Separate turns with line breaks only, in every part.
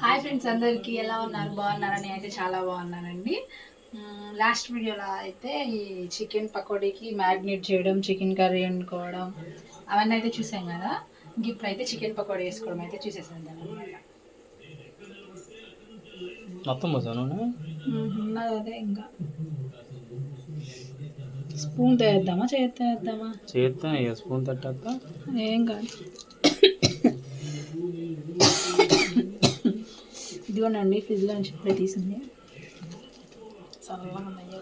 Hi friends అందరికీ ఎలా ఉన్నారు? బాగున్నారా అయితే చాలా బాగున్నానండి. లాస్ట్ వీడియోలో అయితే ఈ చికెన్ పకోడీకి మ్యారినేట్ చేయడం చికెన్ కర్రీ వండుకోవడం అవన్నీ అయితే చూసాం కదా. ఇంక ఇప్పుడైతే చికెన్ పకోడీ వేసుకోవడం అయితే చూసేసాను
మొత్తం
అదే ఇంకా. స్పూన్ వేద్దామా చేతి వేద్దామా
ఇక స్పూన్ తట్టేస్తా
ఏం కాదు. ఇదిగోనండి ఫ్రిడ్జ్లో నుంచి ఇప్పుడే తీసింది. చల్లగా ఉన్నాయి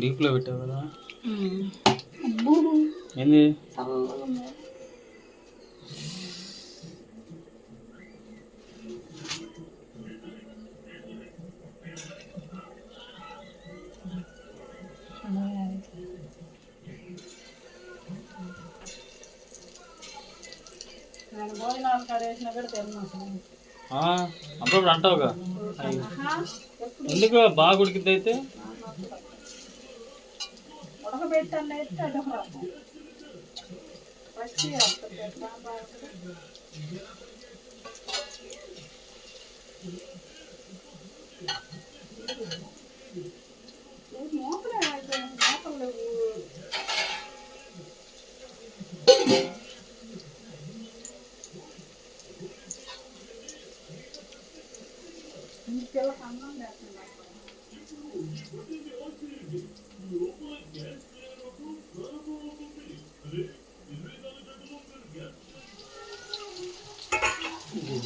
డీప్లో పెట్టావు కదా? ఏంది? అంటావుగా. ఎందుకు బాగా ఉడికిద్ది అయితే?
ఉడకబెట్టాను అయితే అదొక రకం పచ్చి వస్తుంది ఎట్లా బాగుంటుంది మోపలే మోపలు లేవు ఇంటికెళ్ళక అన్నం లేకుండా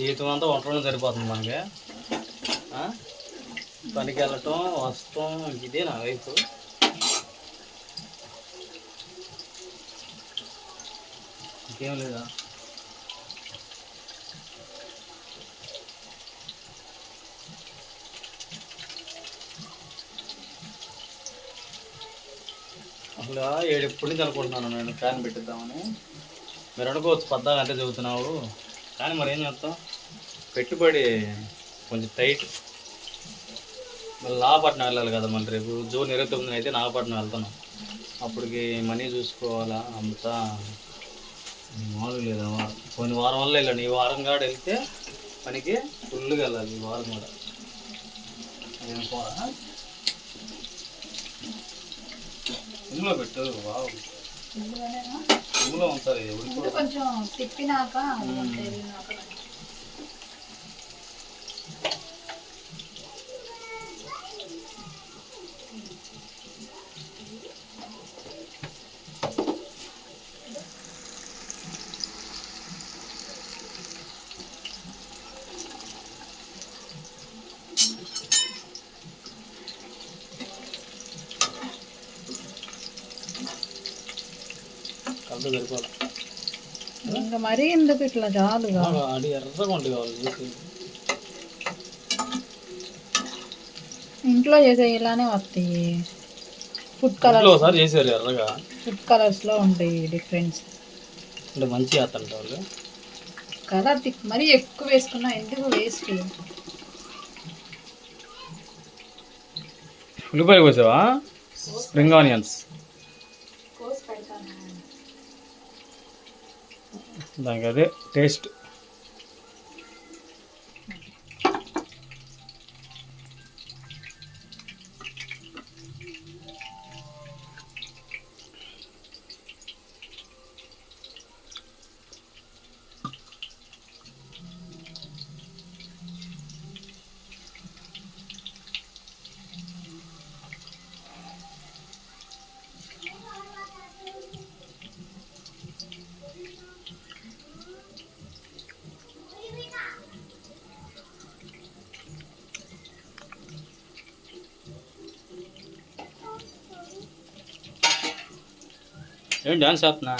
జీవితం అంతా వంటలోనే సరిపోతుంది మనకి. పనికి వెళ్ళటం వస్తాం ఇదే నా వైఫ్ ఇంకేం లేదా? అసలు ఏడు ఎప్పుడు నుంచి అనుకుంటున్నాను నేను? ఫ్యాన్ పెట్టిద్దామని. మీరు అనుకోవచ్చు పద్దాలంటే చదువుతున్నావు. కానీ మరి ఏం చేస్తాం? పెట్టుబడి కొంచెం టైట్ మళ్ళీ నాగపట్నం వెళ్ళాలి కదా మళ్ళీ రేపు. జూన్ ఇరవై తొమ్మిదిన అయితే నాగపట్నం వెళ్తున్నాం అప్పటికి మనీ చూసుకోవాలా అంతా? మామూలుగా లేదా. కొన్ని వారం వల్ల వెళ్ళండి ఈ వారం కాడ వెళ్తే పనికి ఫుల్గా వెళ్ళాలి. ఈ వారం కూడా. ఇందులో పెట్టు. వావ్.
కొంచెం తిప్పినాక అంటే వెళ్ళినాక
కలిసి సరిపోదు.
ఇంకా మరీ ఎందుకు ఇట్లా చాలుగా
అది ఎర్రగా ఉండి కావాలి చూసి
ఇంట్లో చేసే ఇలానే వస్తాయి. ఫుడ్ కలర్
ఒకసారి చేశారు ఎర్రగా.
ఫుడ్ కలర్స్లో ఉంటాయి డిఫరెన్స్
అంటే మంచి వాళ్ళు.
కలర్ థిక్ మరీ ఎక్కువ వేసుకున్నా ఎందుకు వేస్ట్
ఉల్లిపాయలు కోసావా? స్ప్రింగ్ ఆనియన్స్ దానికి అదే టేస్ట్ ఏం డాన్స్ చేస్తున్నా?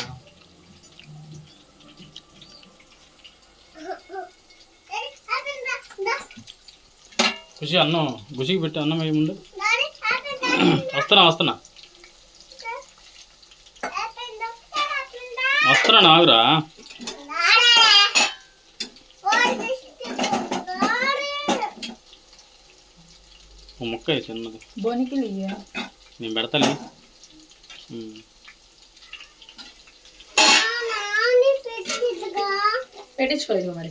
ఖుషి అన్నం ఖుషికి పెట్టి అన్నం వేయముందు వస్తున్నా వస్తున్నా. వస్తున్నా నాగురా. ఓ ముక్క చిన్నది. నేను పెడతాలే.
పెట్టించుకోలేదు మరి.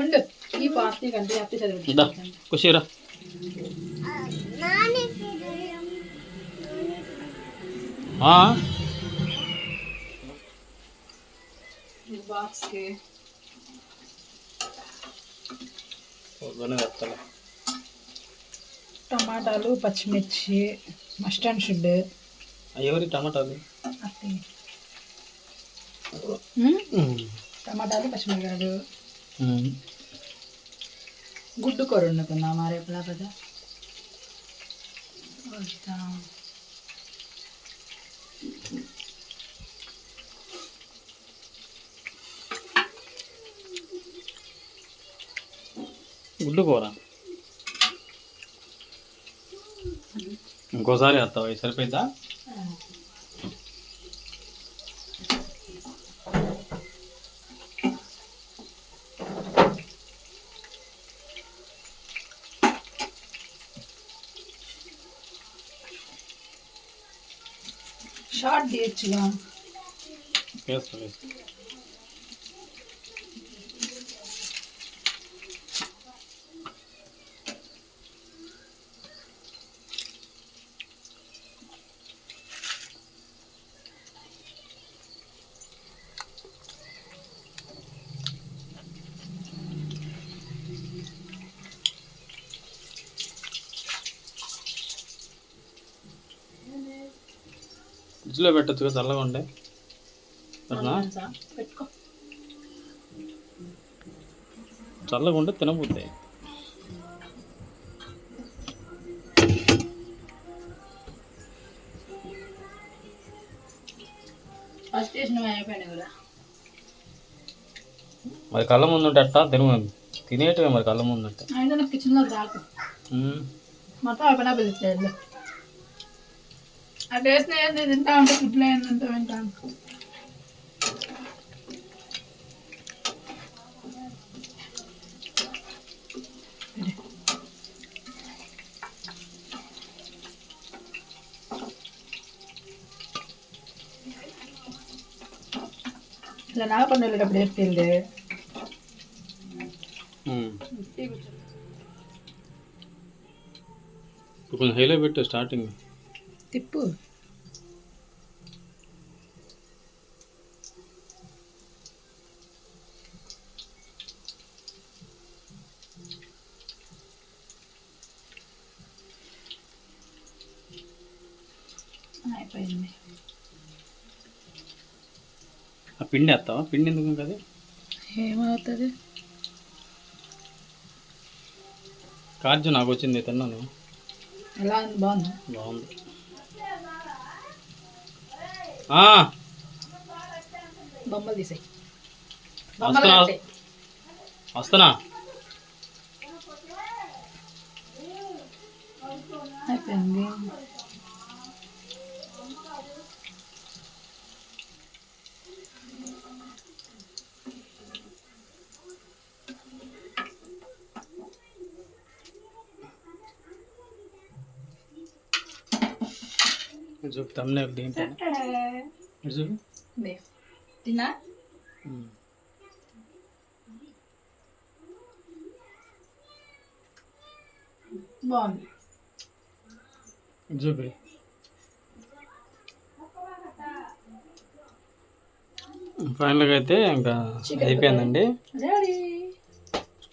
ఉండు. ఈ పార్టీ కంటే
ఇద్దా.
చదివించుకుంటాను
కుషీరా
బాక్స్కి. టమాటాలు పచ్చిమిర్చి మస్టర్డ్ షుడ్.
ఎవరి టమాటాలు.
టమాటాలు పచ్చిమిరకాయలు
ఉమ్.
గుడ్డు కూర వండుకుందామా రేపులా కదా వద్దాం.
గుడ్డు కూర? ఇంకోసారి వేస్తావా ఇది দেখছিলাম। ఫ్రిడ్జ్లో పెట్టచ్చు కదా చల్లగా ఉండే చల్లగా ఉంటే
అయిపోయినాయి కదా.
మరి కళ్ళ ముందు ఉంటే అట్టా తిన తినేటివే మరి కళ్ళ ముందు ఉంటే.
కిచెన్లో రాకు.
ఉమ్.
మొత్తం అయిపోయినా పిలుస్తుంది ఆ టేస్ట్ ఏంది తింటా ఉంటే ఫుడ్లో ఏంటంటే వింటాను ఇలా నాగపండు వెళ్ళేటప్పుడు చెప్పింది
ఉమ్. ఇప్పుడు కొంచెం హైలో పెట్టు స్టార్టింగ్
తిప్పు అయిపోయింది
ఆ పిండి వేస్తావా? పిండి ఎందుకు అది
ఏమవుతుంది
కార్జు నాకు వచ్చింది తిన్నాను.
ఎలా ఉంది? బాగుంది?
బాగుంది.
బొమ్మలు తీసాయి
వస్తున్నా వస్తున్నా
అయిపోయింది
ఇది చూపు తమ్మునే దీంట్లో
బాగుంది
ఫైనల్గా అయితే ఇంకా అయిపోయిందండి.
రెడీ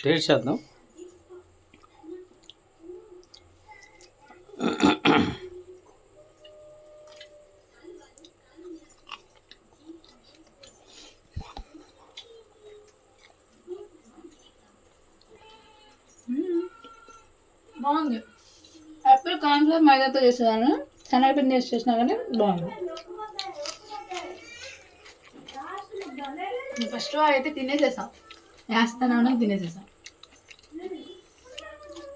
టేస్ట్ చేద్దాం.
బాగుంది. అప్పుడు కాన్ఫ్లవర్ మైదాతో చేసేదాన్ని. శనగపిండి చేసి చేసినా కానీ బాగుంది. ఫస్ట్ అయితే తినేసేసాం వేస్తాను తినేసేసాం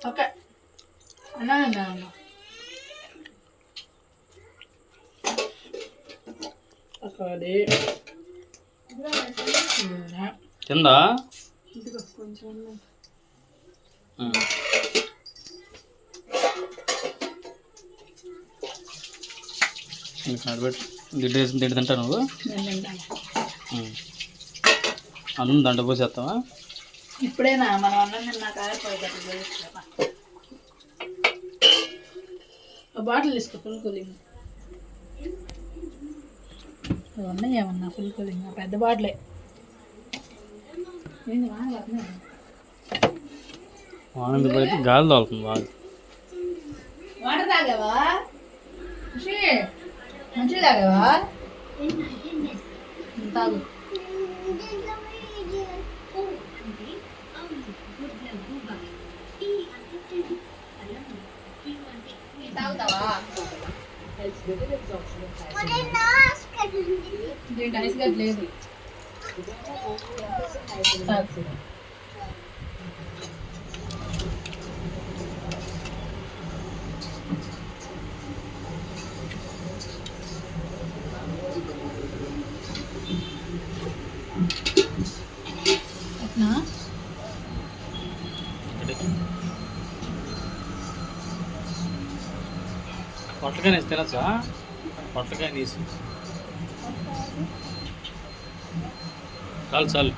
ఓకే. అన్నా
కింద
కొంచెం
పెట్టు దిడ్డు వేసి దిడ్డు తింటా నువ్వు. అన్నం దండ పోసేస్తావా?
ఇప్పుడేనా? మనం అన్నం తిన్నాక బాటిల్ తీసుకో ఫుల్ కూలింగ్. ఉన్నాయి ఏమన్నా ఫుల్ కూలింగ్ పెద్ద బాటిలే. వాన
పడితే గాలి తోలుతుంది బాగా.
వాటర్ తాగావా? మంచిగా తాగావా తాగు. తాగుతావా? లేదు తాగు.
పొట్లకాయ వేసి తినచ్చా? పొట్లకాయ తీసి చాలు చాలు.